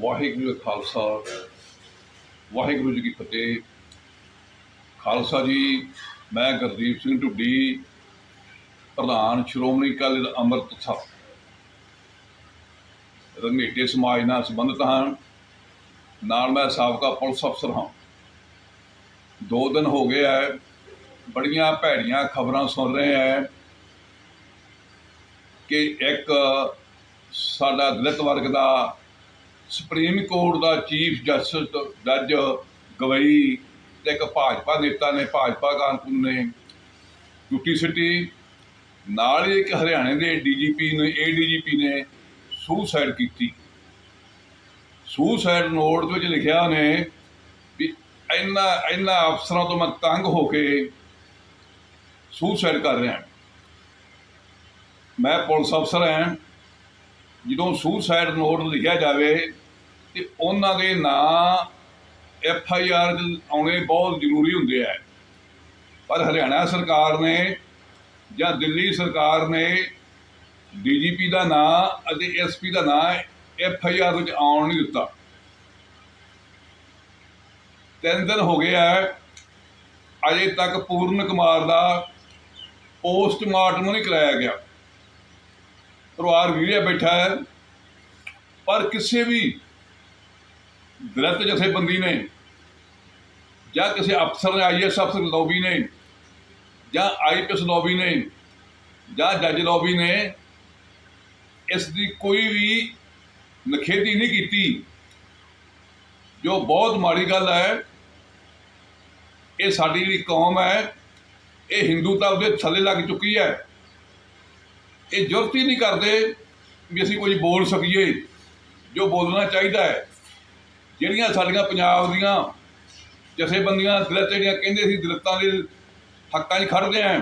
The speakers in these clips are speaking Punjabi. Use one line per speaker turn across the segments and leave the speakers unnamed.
ਵਾਹਿਗੁਰੂ ਖਾਲਸਾ, ਵਾਹਿਗੁਰੂ ਜੀ ਕੀ ਫਤਿਹ। ਖਾਲਸਾ ਜੀ, ਮੈਂ ਗੁਰਦੀਪ ਸਿੰਘ ਢੁੱਡੀ, ਪ੍ਰਧਾਨ ਸ਼੍ਰੋਮਣੀ ਅਕਾਲੀ ਦਲ ਅੰਮ੍ਰਿਤਸਰ। ਰੰਗੇਟੇ ਸਮਾਜ ਨਾਲ ਸੰਬੰਧਿਤ ਹਾਂ। ਨਾਲ ਮੈਂ ਸਾਬਕਾ ਪੁਲਿਸ ਅਫਸਰ ਹਾਂ। ਦੋ ਦਿਨ ਹੋ ਗਏ ਹੈ ਬੜੀਆਂ ਭੈੜੀਆਂ ਖਬਰਾਂ ਸੁਣ ਰਹੇ ਹੈ ਕਿ ਇੱਕ ਸਾਡਾ ਦਲਿਤ ਵਰਗ ਦਾ ਸੁਪਰੀਮ ਕੋਰਟ ਦਾ ਚੀਫ ਜਸਟਿਸ ਜੱਜ ਗਵਈ ਤੇ ਇੱਕ ਭਾਜਪਾ ਨੇਤਾ ਨੇ, ਭਾਜਪਾ ਕਾਰਕੁਨ ਨੇ। ਟੁੱਟੀ ਸਿਟੀ, ਨਾਲ ਹੀ ਇੱਕ ਹਰਿਆਣੇ ਦੇ ਡੀਜੀਪੀ ਨੇ, ਏਡੀਜੀਪੀ ਨੇ ਸੁਸਾਈਡ ਕੀਤੀ। ਸੁਸਾਈਡ ਨੋਟ ਦੇ ਵਿੱਚ ਲਿਖਿਆ ਨੇ ਵੀ ਇੰਨਾ ਇੰਨਾ ਅਫਸਰਾਂ ਤੋਂ ਮੈਂ ਤੰਗ ਹੋ ਕੇ ਸੁਸਾਈਡ ਕਰ ਰਿਹਾ। ਮੈਂ ਪੁਲਿਸ ਅਫਸਰ ਹਾਂ। ਜਦੋਂ ਸੁਸਾਈਡ ਨੋਟ ਲਿਖਿਆ ਜਾਵੇ ਤੇ ਉਹਨਾਂ ਦੇ ਨਾਂ ਐਫ ਆਈ ਆਰ ਆਉਣੇ ਬਹੁਤ ਜ਼ਰੂਰੀ ਹੁੰਦੇ ਆ। ਪਰ ਹਰਿਆਣਾ ਸਰਕਾਰ ਨੇ ਜਾਂ ਦਿੱਲੀ ਸਰਕਾਰ ਨੇ ਡੀਜੀਪੀ ਦਾ ਨਾਂ ਅਤੇ ਐਸਪੀ ਦਾ ਨਾਂ ਐਫ ਆਈ ਆਰ ਵਿੱਚ ਆਉਣ ਨਹੀਂ ਦਿੱਤਾ। ਤਿੰਨ ਦਿਨ ਹੋ ਗਏ ਆ, ਅਜੇ ਤੱਕ ਪੂਰਨ ਕੁਮਾਰ ਦਾ ਪੋਸਟਮਾਰਟਮ ਨਹੀਂ ਕਰਾਇਆ ਗਿਆ। ਪਰਿਵਾਰ ਵੀਰੇ ਬੈਠਾ ਹੈ, ਪਰ ਕਿਸੇ ਵੀ ਦਲਿਤ ਜਥੇਬੰਦੀ ਨੇ ਜਾਂ ਕਿਸੇ ਅਫਸਰ ਨੇ ਆਈਐਸ ਅਫਸਰ ਲੌਬੀ ਨੇ ਜਾਂ ਆਈਪੀਐਸ ਲੌਬੀ ਨੇ ਜਾਂ ਜੱਜ ਲੌਬੀ ਨੇ ਇਸ ਦੀ ਕੋਈ ਵੀ ਨਖੇਦੀ ਨਹੀਂ ਕੀਤੀ। ਜੋ ਬਹੁਤ ਮਾੜੀ ਗੱਲ ਹੈ, ਇਹ ਸਾਡੀ ਜਿਹੜੀ ਕੌਮ ਹੈ, ਇਹ ਹਿੰਦੂਤਾ ਦੇ ਥੱਲੇ ਲੱਗ ਚੁੱਕੀ ਹੈ। ਇਹ ਜ਼ਰੂਰਤ ਹੀ ਨਹੀਂ ਕਰਦੇ ਵੀ ਅਸੀਂ ਕੁਝ ਬੋਲ ਸਕੀਏ। ਜੋ ਬੋਲਣਾ ਚਾਹੀਦਾ ਹੈ ਜਿਹੜੀਆਂ ਸਾਡੀਆਂ ਪੰਜਾਬ ਦੀਆਂ ਜਥੇਬੰਦੀਆਂ, ਦਲਿਤ ਜਿਹੜੀਆਂ ਕਹਿੰਦੇ ਸੀ, ਦਲਿਤਾਂ ਦੇ ਹੱਕਾਂ 'ਚ ਖੜਦੇ ਆਂ,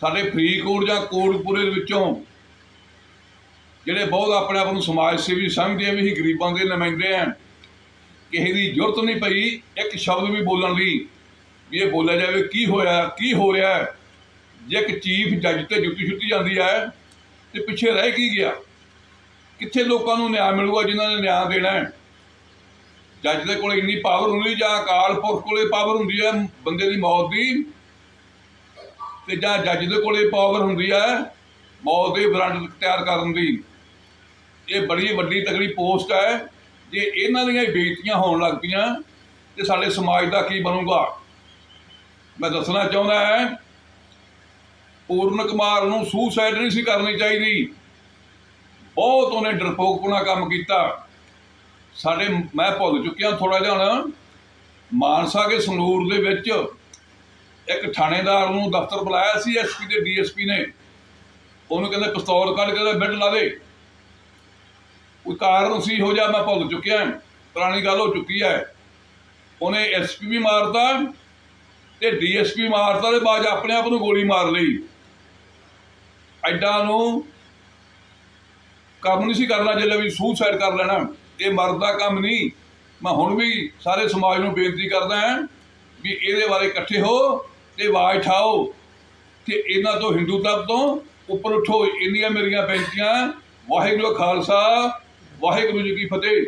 ਸਾਡੇ ਫਰੀਦਕੋਟ ਜਾਂ ਕੋਟਪੁਰੇ ਦੇ ਵਿੱਚੋਂ ਜਿਹੜੇ ਬਹੁਤ ਆਪਣੇ ਆਪ ਨੂੰ ਸਮਾਜ ਸੇਵੀ ਸਮਝਦੇ ਆ, ਵੀ ਅਸੀਂ ਗਰੀਬਾਂ ਦੇ ਨੁਮਾਇੰਦੇ ਆਂ, ਕਿਸੇ ਦੀ ਜ਼ਰੂਰਤ ਨਹੀਂ ਪਈ ਇੱਕ ਸ਼ਬਦ ਵੀ ਬੋਲਣ ਦੀ, ਵੀ ਇਹ ਬੋਲਿਆ ਜਾਵੇ ਕੀ ਹੋਇਆ, ਕੀ ਹੋ ਰਿਹਾ ਜੇ ਇੱਕ ਚੀਫ ਜੱਜ ਤੇ ਜੁੱਤੀ ਛੁੱਟੀ ਜਾਂਦੀ ਹੈ ਤੇ ਪਿੱਛੇ ਰਹਿ ਕੀ ਗਿਆ? ਕਿੱਥੇ ਲੋਕਾਂ ਨੂੰ ਨਿਆਂ ਮਿਲੂਗਾ ਜਿਨ੍ਹਾਂ ਨੇ ਨਿਆਂ ਦੇਣਾ ਹੈ? ਜੱਜ ਦੇ ਕੋਲ ਇੰਨੀ ਪਾਵਰ ਹੁੰਦੀ, ਜਾਂ ਅਕਾਲ ਪੁਰਖ ਕੋਲੇ ਪਾਵਰ ਹੁੰਦੀ ਹੈ ਬੰਦੇ ਦੀ ਮੌਤ ਦੀ? ਤੇ ਜਾਂ ਜੱਜ ਦੇ ਕੋਲੇ ਪਾਵਰ ਹੁੰਦੀ ਹੈ ਮੌਤ ਦੇ ਵਾਰੰਟ ਤਿਆਰ ਕਰਨ ਦੀ? ਇਹ ਬੜੀ ਵੱਡੀ ਤਕੜੀ ਪੋਸਟ ਹੈ। ਜੇ ਇਹਨਾਂ ਦੀਆਂ ਹੀ ਬੇਇੱਜ਼ਤੀਆਂ ਹੋਣ ਲੱਗ ਪਈਆਂ, ਤੇ ਸਾਡੇ ਸਮਾਜ ਦਾ ਕੀ ਬਣੂਗਾ? ਮੈਂ ਦੱਸਣਾ ਚਾਹੁੰਦਾ ਹੈ, ਪੂਰਨ ਕੁਮਾਰ ਨੂੰ ਸੁਸਾਈਡ ਨਹੀਂ ਸੀ ਕਰਨੀ ਚਾਹੀਦੀ। ਬਹੁਤ ਉਹਨੇ ਡਰਪੋਕਪੁਣਾ ਕੰਮ ਕੀਤਾ। ਸਾਡੇ, ਮੈਂ ਭੁੱਲ ਚੁੱਕਿਆ ਥੋੜਾ ਜਿਹਾ ਹੁਣ। ਮਾਨਸਾ ਕੇ ਸੰਗਰੂਰ ਦੇ ਵਿੱਚ ਇੱਕ ਥਾਣੇਦਾਰ ਨੂੰ ਦਫ਼ਤਰ ਬੁਲਾਇਆ ਸੀ ਐਸਪੀ ਤੇ ਡੀਐਸਪੀ ਨੇ। ਉਹਨੂੰ ਕਹਿੰਦੇ ਪਿਸਤੌਲ ਕੱਢ ਕੇ ਬਿੱਡ ਲਾ ਦੇ। ਕੋਈ ਕਾਰਨ ਸੀ ਹੋ ਜਾ ਮੈਂ ਭੁੱਲ ਚੁੱਕਿਆ। ਪੁਰਾਣੀ ਗੱਲ ਹੋ ਚੁੱਕੀ ਹੈ। ਉਹਨੇ ਐਸਪੀ ਵੀ ਮਾਰਤਾ ਤੇ ਡੀਐਸਪੀ ਮਾਰਤਾ ਤੇ ਬਾਅਦ 'ਚ ਆਪਣੇ ਆਪ ਨੂੰ ਗੋਲੀ ਮਾਰ ਲਈ। ਐਡਾ ਨੂੰ ਕੰਮ ਨਹੀਂ ਸੀ ਕਰਨਾ ਜੇ ਵੀ ਸੂਸਾਈਡ ਕਰ ਲੈਣਾ। ਇਹ ਮਰਦ ਦਾ ਕੰਮ ਨਹੀਂ। ਮੈਂ ਹੁਣ ਵੀ ਸਾਰੇ ਸਮਾਜ ਨੂੰ ਬੇਨਤੀ ਕਰਦਾ ਹਾਂ ਵੀ ਇਹਦੇ ਬਾਰੇ ਇਕੱਠੇ ਹੋ ਤੇ ਆਵਾਜ਼ ਉਠਾਓ ਕਿ ਇਹਨਾਂ ਤੋਂ ਹਿੰਦੂ ਹਿੰਦੂਤਾ ਤੋਂ ਉੱਪਰ ਉਠੋ। ਇੰਨੀਆਂ ਮੇਰੀਆਂ ਬੇਨਤੀਆਂ। ਵਾਹਿਗੁਰੂ ਖਾਲਸਾ, ਵਾਹਿਗੁਰੂ ਜੀ ਕੀ ਫਤਿਹ।